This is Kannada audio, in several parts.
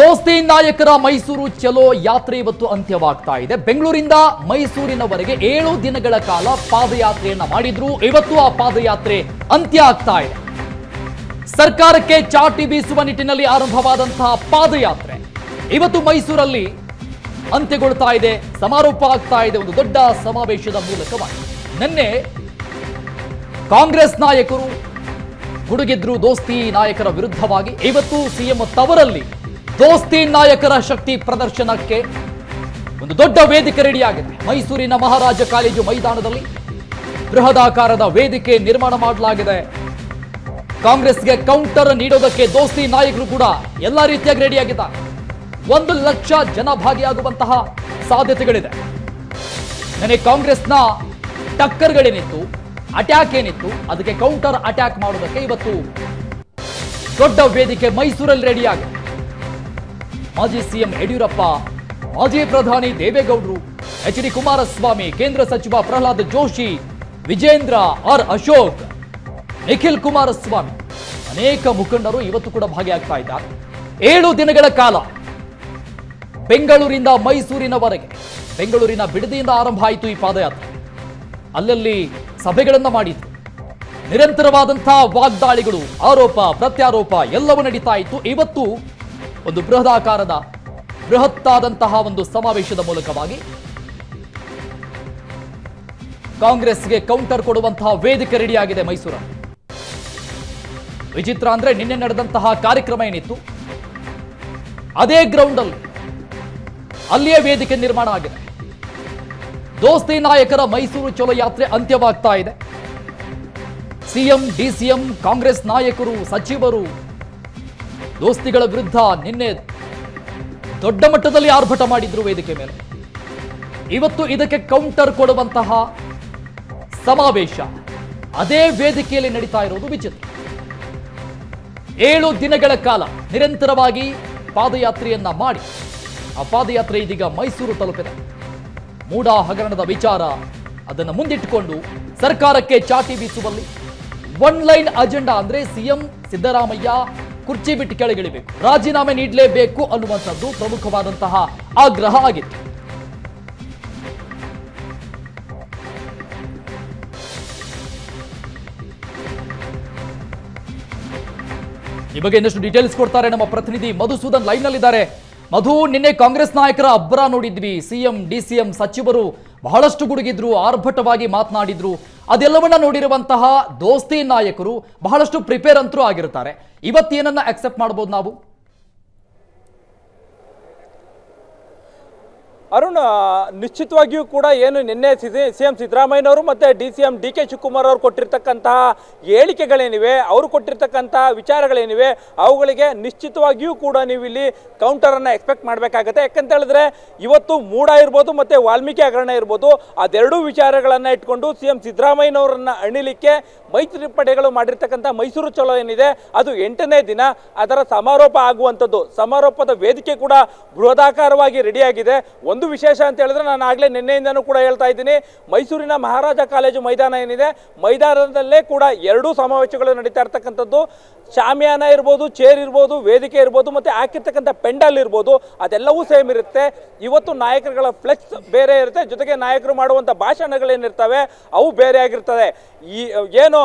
ದೋಸ್ತಿ ನಾಯಕರ ಮೈಸೂರು ಚಲೋ ಯಾತ್ರೆ ಇವತ್ತು ಅಂತ್ಯವಾಗ್ತಾ ಇದೆ. ಬೆಂಗಳೂರಿಂದ ಮೈಸೂರಿನವರೆಗೆ ಏಳು ದಿನಗಳ ಕಾಲ ಪಾದಯಾತ್ರೆಯನ್ನ ಮಾಡಿದ್ರು. ಇವತ್ತು ಆ ಪಾದಯಾತ್ರೆ ಅಂತ್ಯ ಆಗ್ತಾ ಇದೆ. ಸರ್ಕಾರಕ್ಕೆ ಚಾಟಿ ಬೀಸುವ ನಿಟ್ಟಿನಲ್ಲಿ ಆರಂಭವಾದಂತಹ ಪಾದಯಾತ್ರೆ ಇವತ್ತು ಮೈಸೂರಲ್ಲಿ ಅಂತ್ಯಗೊಳ್ತಾ ಇದೆ. ಸಮಾರೋಪ ಆಗ್ತಾ ಇದೆ. ಒಂದು ದೊಡ್ಡ ಸಮಾವೇಶದ ಮೂಲಕವಾಗಿ. ನಿನ್ನೆ ಕಾಂಗ್ರೆಸ್ ನಾಯಕರು ಗುಡುಗಿದ್ರು ದೋಸ್ತಿ ನಾಯಕರ ವಿರುದ್ಧವಾಗಿ. ಇವತ್ತು ಸಿಎಂ ತವರಲ್ಲಿ ದೋಸ್ತಿ ನಾಯಕರ ಶಕ್ತಿ ಪ್ರದರ್ಶನಕ್ಕೆ ಒಂದು ದೊಡ್ಡ ವೇದಿಕೆ ರೆಡಿಯಾಗಿದೆ. ಮೈಸೂರಿನ ಮಹಾರಾಜ ಕಾಲೇಜು ಮೈದಾನದಲ್ಲಿ ಬೃಹದಾಕಾರದ ವೇದಿಕೆ ನಿರ್ಮಾಣ ಮಾಡಲಾಗಿದೆ. ಕಾಂಗ್ರೆಸ್ಗೆ ಕೌಂಟರ್ ನೀಡೋದಕ್ಕೆ ದೋಸ್ತಿ ನಾಯಕರು ಕೂಡ ಎಲ್ಲ ರೀತಿಯಾಗಿ ರೆಡಿಯಾಗಿದ್ದಾರೆ. ಒಂದು ಲಕ್ಷ ಜನ ಭಾಗಿಯಾಗುವಂತಹ ಸಾಧ್ಯತೆಗಳಿದೆ. ನನಗೆ ಕಾಂಗ್ರೆಸ್ನ ಟಕ್ಕರ್ಗಳೇನಿತ್ತು ಅಟ್ಯಾಕ್ ಏನಿತ್ತು, ಅದಕ್ಕೆ ಕೌಂಟರ್ ಅಟ್ಯಾಕ್ ಮಾಡೋದಕ್ಕೆ ಇವತ್ತು ದೊಡ್ಡ ವೇದಿಕೆ ಮೈಸೂರಲ್ಲಿ ರೆಡಿಯಾಗಿದೆ. ಮಾಜಿ ಸಿಎಂ ಯಡಿಯೂರಪ್ಪ, ಮಾಜಿ ಪ್ರಧಾನಿ ದೇವೇಗೌಡರು, ಎಚ್ ಡಿ ಕುಮಾರಸ್ವಾಮಿ, ಕೇಂದ್ರ ಸಚಿವ ಪ್ರಹ್ಲಾದ್ ಜೋಶಿ, ವಿಜೇಂದ್ರ ಆರ್ ಅಶೋಕ್, ನಿಖಿಲ್ ಕುಮಾರಸ್ವಾಮಿ. ಅನೇಕ ಮುಖಂಡರು ಇವತ್ತು ಕೂಡ ಭಾಗಿಯಾಗ್ತಾ ಇದ್ದಾರೆ. ಏಳು ದಿನಗಳ ಕಾಲ ಬೆಂಗಳೂರಿಂದ ಮೈಸೂರಿನವರೆಗೆ, ಬೆಂಗಳೂರಿನ ಬಿಡದಿಯಿಂದ ಆರಂಭ ಆಯಿತು ಈ ಪಾದಯಾತ್ರೆ. ಅಲ್ಲಲ್ಲಿ ಸಭೆಗಳನ್ನು ಮಾಡಿದ್ರು. ನಿರಂತರವಾದಂತಹ ವಾಗ್ದಾಳಿಗಳು, ಆರೋಪ, ಪ್ರತ್ಯಾರೋಪ ಎಲ್ಲವೂ ನಡೀತಾ ಇತ್ತು. ಇವತ್ತು ಒಂದು ಬೃಹದಾಕಾರದ ಬೃಹತ್ತಾದಂತಹ ಒಂದು ಸಮಾವೇಶದ ಮೂಲಕವಾಗಿ ಕಾಂಗ್ರೆಸ್ಗೆ ಕೌಂಟರ್ ಕೊಡುವಂತಹ ವೇದಿಕೆ ರೆಡಿಯಾಗಿದೆ ಮೈಸೂರು. ವಿಚಿತ್ರ ಅಂದ್ರೆ ನಿನ್ನೆ ನಡೆದಂತಹ ಕಾರ್ಯಕ್ರಮ ಏನಿತ್ತು? ಅದೇ ಗ್ರೌಂಡ್ ಅಲ್ಲಿ ಅಲ್ಲಿಯೇ ವೇದಿಕೆ ನಿರ್ಮಾಣ ಆಗಿದೆ. ದೋಸ್ತಿ ನಾಯಕರ ಮೈಸೂರು ಚಲೋ ಯಾತ್ರೆ ಅಂತ್ಯವಾಗ್ತಾ ಇದೆ. ಸಿಎಂ, ಡಿಸಿಎಂ, ಕಾಂಗ್ರೆಸ್ ನಾಯಕರು, ಸಚಿವರು ದೋಸ್ತಿಗಳ ವಿರುದ್ಧ ನಿನ್ನೆ ದೊಡ್ಡ ಮಟ್ಟದಲ್ಲಿ ಆರ್ಭಟ ಮಾಡಿದ್ರು ವೇದಿಕೆ ಮೇಲೆ. ಇವತ್ತು ಇದಕ್ಕೆ ಕೌಂಟರ್ ಕೊಡುವಂತಹ ಸಮಾವೇಶ. ಅದೇ ವೇದಿಕೆಯಲ್ಲಿ ನಡೀತಾ ಇರೋದು ವಿಚಿತ್ರ. ಏಳು ದಿನಗಳ ಕಾಲ ನಿರಂತರವಾಗಿ ಪಾದಯಾತ್ರೆಯನ್ನ ಮಾಡಿ. ಆ ಪಾದಯಾತ್ರೆ ಇದೀಗ ಮೈಸೂರು ತಲುಪಿದೆ. ಮೂಡಾ ಹಗರಣದ ವಿಚಾರ ಅದನ್ನು ಮುಂದಿಟ್ಟುಕೊಂಡು ಸರ್ಕಾರಕ್ಕೆ ಚಾಟಿ ಬೀಸುವಲ್ಲಿ. ಒನ್ ಲೈನ್ ಅಜೆಂಡಾ ಅಂದ್ರೆ ಸಿಎಂ ಸಿದ್ದರಾಮಯ್ಯ ಕುರ್ಚಿ ಬಿಟ್ಟು ಕೆಳಗಿಳಿಬೇಕು. ರಾಜೀನಾಮೆ ನೀಡಲೇಬೇಕು ಅನ್ನುವಂಥದ್ದು ಪ್ರಮುಖವಾದಂತಹ ಆಗ್ರಹ ಆಗಿತ್ತು. ಈ ಬಗ್ಗೆ ಇನ್ನಷ್ಟು ಡೀಟೇಲ್ಸ್ ಕೊಡ್ತಾರೆ ನಮ್ಮ ಪ್ರತಿನಿಧಿ ಮಧುಸೂದನ್ ಲೈವ್ ನಲ್ಲಿದ್ದಾರೆ ಮಧು, ನಿನ್ನೆ ಕಾಂಗ್ರೆಸ್ ನಾಯಕರ ಅಬ್ಬರ ನೋಡಿದ್ವಿ. ಸಿಎಂ, ಡಿಸಿಎಂ ಸಚಿವರು ಬಹಳಷ್ಟು ಗುಡುಗಿದ್ರು, ಆರ್ಭಟವಾಗಿ ಮಾತನಾಡಿದ್ರು. ಅದೆಲ್ಲವನ್ನ ನೋಡಿರುವಂತಹ ದೋಸ್ತಿ ನಾಯಕರು ಬಹಳಷ್ಟು ಪ್ರಿಪೇರ್ ಅಂತರೂ ಆಗಿರ್ತಾರೆ. ಇವತ್ತೇನನ್ನ ಅಕ್ಸೆಪ್ಟ್ ಮಾಡ್ಬೋದು ನಾವು? ಅರುಣ್ ನಿಶ್ಚಿತವಾಗಿಯೂ ಕೂಡ ಏನು ನಿನ್ನೆ ಸಿ ಎಂ ಸಿದ್ದರಾಮಯ್ಯನವರು ಮತ್ತು D C M D K Shivakumar ಅವರು ಕೊಟ್ಟಿರ್ತಕ್ಕಂತಹ ಹೇಳಿಕೆಗಳೇನಿವೆ, ಅವರು ಕೊಟ್ಟಿರ್ತಕ್ಕಂತಹ ವಿಚಾರಗಳೇನಿವೆ, ಅವುಗಳಿಗೆ ನಿಶ್ಚಿತವಾಗಿಯೂ ಕೂಡ ನೀವು ಇಲ್ಲಿ ಕೌಂಟರನ್ನು ಎಕ್ಸ್ಪೆಕ್ಟ್ ಮಾಡಬೇಕಾಗತ್ತೆ. ಯಾಕಂತ ಹೇಳಿದ್ರೆ ಇವತ್ತು ಮೂಡ ಇರ್ಬೋದು ಮತ್ತು ವಾಲ್ಮೀಕಿ ಹಗರಣ ಇರ್ಬೋದು, ಅದೆರಡೂ ವಿಚಾರಗಳನ್ನು ಇಟ್ಕೊಂಡು ಸಿ ಎಂ ಸಿದ್ದರಾಮಯ್ಯನವರನ್ನು ಅಣಿಲಿಕ್ಕೆ ಮೈತ್ರಿ ಪಡೆಗಳು ಮಾಡಿರ್ತಕ್ಕಂಥ ಮೈಸೂರು ಚಲೋ ಏನಿದೆ, ಅದು ಎಂಟನೇ ದಿನ, ಅದರ ಸಮಾರೋಪ ಆಗುವಂಥದ್ದು. ಸಮಾರೋಪದ ವೇದಿಕೆ ಕೂಡ ಬೃಹದಾಕಾರವಾಗಿ ರೆಡಿಯಾಗಿದೆ ಒಂದು ವಿಶೇಷ ಅಂತ ಹೇಳಿದ್ರೆ ನಾನು ಆಗಲೇ ನಿನ್ನೆಯಿಂದನೂ ಕೂಡ ಹೇಳ್ತಾ ಇದ್ದೀನಿ, ಮೈಸೂರಿನ ಮಹಾರಾಜ ಕಾಲೇಜು ಮೈದಾನ ಏನಿದೆ, ಮೈದಾನದಲ್ಲೇ ಕೂಡ ಎರಡೂ ಸಮಾವೇಶಗಳು ನಡೀತಾ ಇರ್ತಕ್ಕಂಥದ್ದು. ಶಾಮಿಯಾನ ಇರ್ಬೋದು, ಚೇರ್ ಇರ್ಬೋದು, ವೇದಿಕೆ ಇರ್ಬೋದು, ಮತ್ತು ಹಾಕಿರ್ತಕ್ಕಂಥ ಪೆಂಡಲ್ ಇರ್ಬೋದು, ಅದೆಲ್ಲವೂ ಸೇಮ್ ಇರುತ್ತೆ. ಇವತ್ತು ನಾಯಕರುಗಳ ಫ್ಲೆಕ್ಸ್ ಬೇರೆ ಇರುತ್ತೆ, ಜೊತೆಗೆ ನಾಯಕರು ಮಾಡುವಂಥ ಭಾಷಣಗಳೇನಿರ್ತವೆ, ಅವು ಬೇರೆ ಆಗಿರ್ತದೆ ಈ, ಏನು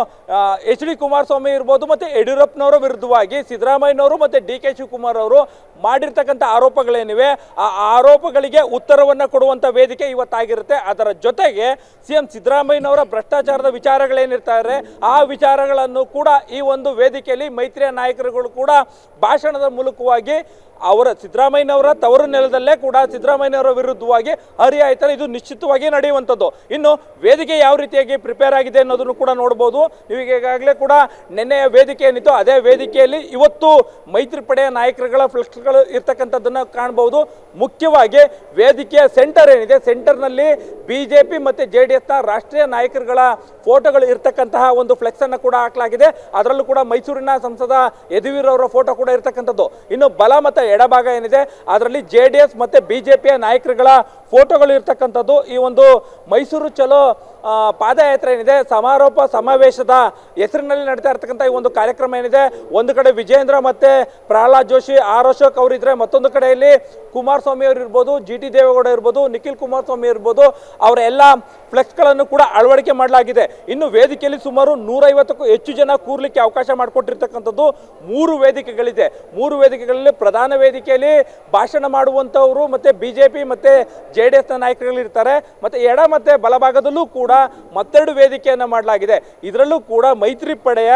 ಎಚ್ ಡಿ ಕುಮಾರಸ್ವಾಮಿ ಇರ್ಬೋದು, ಮತ್ತು ಯಡಿಯೂರಪ್ಪನವರ ವಿರುದ್ಧವಾಗಿ, ಸಿದ್ದರಾಮಯ್ಯನವರು ಮತ್ತು ಡಿ ಕೆ ಶಿವಕುಮಾರ್ ಅವರು ಮಾಡಿರ್ತಕ್ಕಂಥ ಆರೋಪಗಳೇನಿವೆ, ಆ ಆರೋಪಗಳಿಗೆ ಉತ್ತರವನ್ನು ಕೊಡುವಂಥ ವೇದಿಕೆ ಇವತ್ತಾಗಿರುತ್ತೆ. ಅದರ ಜೊತೆಗೆ ಸಿ ಎಂ ಸಿದ್ದರಾಮಯ್ಯನವರ ಭ್ರಷ್ಟಾಚಾರದ ವಿಚಾರಗಳೇನಿರ್ತಾರೆ, ಆ ವಿಚಾರಗಳನ್ನು ಕೂಡ ಈ ಒಂದು ವೇದಿಕೆಯಲ್ಲಿ ಮೈತ್ರಿಯ ನಾಯಕರುಗಳು ಕೂಡ ಭಾಷಣದ ಮೂಲಕವಾಗಿ ಅವರ ಸಿದ್ದರಾಮಯ್ಯನವರ ತವರು ನೆಲದಲ್ಲೇ ಕೂಡ ಸಿದ್ದರಾಮಯ್ಯನವರ ವಿರುದ್ಧವಾಗಿ ಹರಿಯಾಯ್ತಾರೆ ಇದು ನಿಶ್ಚಿತವಾಗಿ ನಡೆಯುವಂಥದ್ದು. ಇನ್ನು ವೇದಿಕೆ ಯಾವ ರೀತಿಯಾಗಿ ಪ್ರಿಪೇರ್ ಆಗಿದೆ ಅನ್ನೋದನ್ನು ಕೂಡ ನೋಡ್ಬೋದು. ನೀವು ಈಗಾಗಲೇ ಕೂಡ ನಿನ್ನೆಯ ವೇದಿಕೆ ಏನಿತ್ತು ಅದೇ ವೇದಿಕೆಯಲ್ಲಿ ಇವತ್ತು ಮೈತ್ರಿ ಪಡೆಯ ನಾಯಕರುಗಳ ಫ್ಲೆಕ್ಸ್ಗಳು ಇರ್ತಕ್ಕಂಥದ್ದನ್ನು ಕಾಣ್ಬೋದು. ಮುಖ್ಯವಾಗಿ ವೇದಿಕೆಯ ಸೆಂಟರ್ ಏನಿದೆ? ಸೆಂಟರ್ನಲ್ಲಿ ಬಿ ಜೆ ಪಿ ಮತ್ತು ಜೆ ಡಿ ಎಸ್ನ ರಾಷ್ಟ್ರೀಯ ನಾಯಕರುಗಳ ಫೋಟೋಗಳು ಇರ್ತಕ್ಕಂತಹ ಒಂದು ಫ್ಲೆಕ್ಸನ್ನು ಕೂಡ ಹಾಕಲಾಗಿದೆ. ಅದರಲ್ಲೂ ಕೂಡ ಮೈಸೂರಿನ ಸಂಸದ ಯದುವೀರ್ ಅವರ ಫೋಟೋ ಕೂಡ ಇರ್ತಕ್ಕಂಥದ್ದು. ಇನ್ನು ಬಲ ಮತ್ತು ಎಡಭಾಗ ಏನಿದೆ, ಅದರಲ್ಲಿ ಜೆ ಡಿ ಎಸ್ ಜೆ ಪಿಯ ನಾಯಕರುಗಳ ಫೋಟೋಗಳು ಇರ್ತಕ್ಕಂಥದ್ದು. ಈ ಒಂದು ಮೈಸೂರು ಚಲೋ ಪಾದಯಾತ್ರೆ ಏನಿದೆ? ಸಮಾರೋಪ ಸಮಾವೇಶದ ಹೆಸರಿನಲ್ಲಿ ನಡೀತಾ ಇರ್ತಕ್ಕಂಥ ಈ ಒಂದು ಕಾರ್ಯಕ್ರಮ ಏನಿದೆ? ಒಂದು ಕಡೆ ವಿಜೇಂದ್ರ ಮತ್ತೆ ಪ್ರಹ್ಲಾದ್ ಜೋಶಿ, ಆರ್ ಅಶೋಕ್ ಅವರಿದ್ರೆ ಮತ್ತೊಂದು ಕಡೆಯಲ್ಲಿ ಕುಮಾರಸ್ವಾಮಿ ಅವರು ಇರ್ಬೋದು, ಜಿ ಟಿ ದೇವೇಗೌಡ ಇರ್ಬೋದು, ನಿಖಿಲ್ ಕುಮಾರಸ್ವಾಮಿ ಇರ್ಬೋದು ಅವರೆಲ್ಲ ಫ್ಲೆಕ್ಸ್ಗಳನ್ನು ಕೂಡ ಅಳವಡಿಕೆ ಮಾಡಲಾಗಿದೆ. ಇನ್ನು ವೇದಿಕೆಯಲ್ಲಿ ಸುಮಾರು ನೂರೈವತ್ತಕ್ಕೂ ಹೆಚ್ಚು ಜನ ಕೂರ್ಲಿಕ್ಕೆ ಅವಕಾಶ ಮಾಡಿಕೊಟ್ಟಿರ್ತಕ್ಕಂಥದ್ದು ಮೂರು ವೇದಿಕೆಗಳಿದೆ. ಮೂರು ವೇದಿಕೆಗಳಲ್ಲಿ ಪ್ರಧಾನ ವೇದಿಕೆಯಲ್ಲಿ ಭಾಷಣ ಮಾಡುವಂಥವರು ಮತ್ತೆ ಬಿಜೆಪಿ ಮತ್ತೆ ಜೆ ಡಿ ಎಸ್ನ ನಾಯಕರುಗಳಿರ್ತಾರೆ. ಮತ್ತೆ ಎಡ ಮತ್ತೆ ಬಲಭಾಗದಲ್ಲೂ ಕೂಡ ಮತ್ತೆರಡು ವೇದಿಕೆಯನ್ನು ಮಾಡಲಾಗಿದೆ. ಇದರಲ್ಲೂ ಕೂಡ ಮೈತ್ರಿ ಪಡೆಯ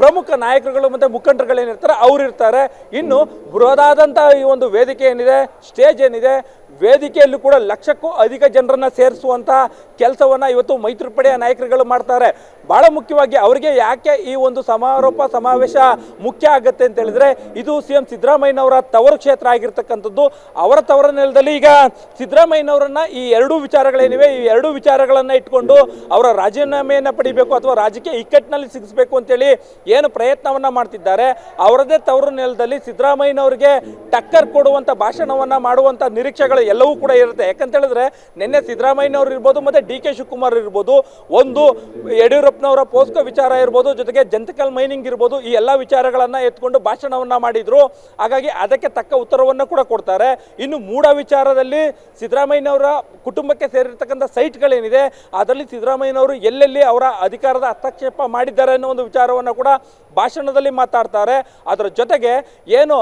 ಪ್ರಮುಖ ನಾಯಕರುಗಳು ಮತ್ತೆ ಮುಖಂಡರುಗಳೇನಿರ್ತಾರೆ ಅವ್ರು ಇರ್ತಾರೆ ಇನ್ನು ಬೃಹದಾದಂಥ ಈ ಒಂದು ವೇದಿಕೆ ಏನಿದೆ, ಸ್ಟೇಜ್ ಏನಿದೆ ವೇದಿಕೆಯಲ್ಲೂ ಕೂಡ ಲಕ್ಷಕ್ಕೂ ಅಧಿಕ ಜನರನ್ನು ಸೇರಿಸುವಂತಹ ಕೆಲಸವನ್ನ ಇವತ್ತು ಮೈತ್ರಿ ಪಡೆಯ ನಾಯಕರುಗಳು ಮಾಡ್ತಾರೆ. ಬಹಳ ಮುಖ್ಯವಾಗಿ ಅವರಿಗೆ ಯಾಕೆ ಈ ಒಂದು ಸಮಾರೋಪ, ಸಮಾವೇಶ ಮುಖ್ಯ ಆಗುತ್ತೆ ಅಂತ ಹೇಳಿದ್ರೆ, ಇದು ಸಿ ಎಂ ಸಿದ್ದರಾಮಯ್ಯನವರ ತವರು ಕ್ಷೇತ್ರ ಆಗಿರ್ತಕ್ಕಂಥದ್ದು. ಅವರ ತವರ ನೆಲದಲ್ಲಿ ಈಗ ಸಿದ್ದರಾಮಯ್ಯನವರನ್ನ ಈ ಎರಡೂ ವಿಚಾರಗಳೇನಿವೆ, ಈ ಎರಡೂ ವಿಚಾರಗಳನ್ನ ಇಟ್ಕೊಂಡು ಅವರ ರಾಜೀನಾಮೆಯನ್ನು ಪಡಿಬೇಕು ಅಥವಾ ರಾಜಕೀಯ ಇಕ್ಕಟ್ಟಿನಲ್ಲಿ ಸಿಗಿಸ್ಬೇಕು ಅಂತೇಳಿ ಏನು ಪ್ರಯತ್ನವನ್ನ ಮಾಡ್ತಿದ್ದಾರೆ. ಅವರದೇ ತವರು ನೆಲದಲ್ಲಿ ಸಿದ್ದರಾಮಯ್ಯನವರಿಗೆ ಟಕ್ಕರ್ ಕೊಡುವಂತ ಭಾಷಣವನ್ನ ಮಾಡುವಂತ ನಿರೀಕ್ಷೆಗಳು ಎಲ್ಲವೂ ಕೂಡ ಇರುತ್ತೆ. ಯಾಕಂತ ಹೇಳಿದ್ರೆ ನಿನ್ನೆ ಸಿದ್ದರಾಮಯ್ಯನವರು ಇರ್ಬೋದು ಮತ್ತೆ ಡಿ ಕೆ ಶಿವಕುಮಾರ್ ಇರ್ಬೋದು ಒಂದು ಯಡಿಯೂರಪ್ಪನವರ ಪೋಸ್ಕೋ ವಿಚಾರ ಇರ್ಬೋದು ಜೊತೆಗೆ ಜಂತಕಲ್ ಮೈನಿಂಗ್ ಇರ್ಬೋದು ಈ ಎಲ್ಲ ವಿಚಾರಗಳನ್ನ ಎತ್ಕೊಂಡು ಭಾಷಣವನ್ನ ಮಾಡಿದ್ರು. ಹಾಗಾಗಿ ಅದಕ್ಕೆ ತಕ್ಕ ಉತ್ತರವನ್ನು ಕೂಡ ಕೊಡ್ತಾರೆ. ಇನ್ನು ಮೂಡ ವಿಚಾರದಲ್ಲಿ ಸಿದ್ದರಾಮಯ್ಯನವರ ಕುಟುಂಬಕ್ಕೆ ಸೇರಿರ್ತಕ್ಕಂಥ ಸೈಟ್ಗಳೇನಿದೆ ಅದರಲ್ಲಿ ಸಿದ್ದರಾಮಯ್ಯನವರು ಎಲ್ಲೆಲ್ಲಿ ಅವರ ಅಧಿಕಾರದ ಹಸ್ತಕ್ಷೇಪ ಮಾಡಿದ್ದಾರೆ ಅನ್ನೋ ಒಂದು ವಿಚಾರವನ್ನು ಕೂಡ ಭಾಷಣದಲ್ಲಿ ಮಾತಾಡ್ತಾರೆ. ಅದರ ಜೊತೆಗೆ ಏನು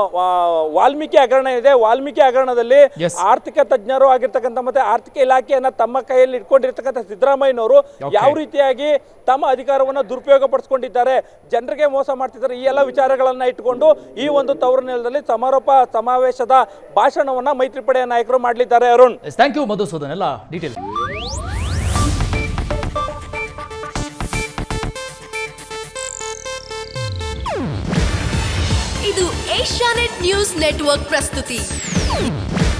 ವಾಲ್ಮೀಕಿ ಹಗರಣ ಇದೆ. ವಾಲ್ಮೀಕಿ ಹಗರಣದಲ್ಲಿ Yes. ಆರ್ಥಿಕ ತಜ್ಞರು ಆಗಿರ್ತಕ್ಕಂಥ ಮತ್ತೆ ಆರ್ಥಿಕ ಇಲಾಖೆಯನ್ನ ತಮ್ಮ ಕೈಯಲ್ಲಿ ಇಟ್ಕೊಂಡಿರ್ತಕ್ಕಂಥ ಸಿದ್ದರಾಮಯ್ಯನವರು ಯಾವ ರೀತಿಯಾಗಿ ತಮ್ಮ ಅಧಿಕಾರವನ್ನ ದುರುಪಯೋಗ ಪಡಿಸ್ಕೊಂಡಿದ್ದಾರೆ ಜನರಿಗೆ ಮೋಸ ಮಾಡ್ತಿದ್ದಾರೆ ಈ ಎಲ್ಲ ವಿಚಾರಗಳನ್ನ ಇಟ್ಕೊಂಡು ಈ ಒಂದು ತವರು ನೆಲದಲ್ಲಿ ಸಮಾರೋಪ ಸಮಾವೇಶದ ಭಾಷಣವನ್ನ ಮೈತ್ರಿ ಪಡೆಯ ನಾಯಕರು ಮಾಡಲಿದ್ದಾರೆ. ಅರುಣ್. Thank you Madhusudan. ಎಲ್ಲ ಡೀಟೇಲ್ ಇದು ಏಷ್ಯಾನೆಟ್ ನ್ಯೂಸ್ ನೆಟ್ವರ್ಕ್ ಪ್ರಸ್ತುತಿ.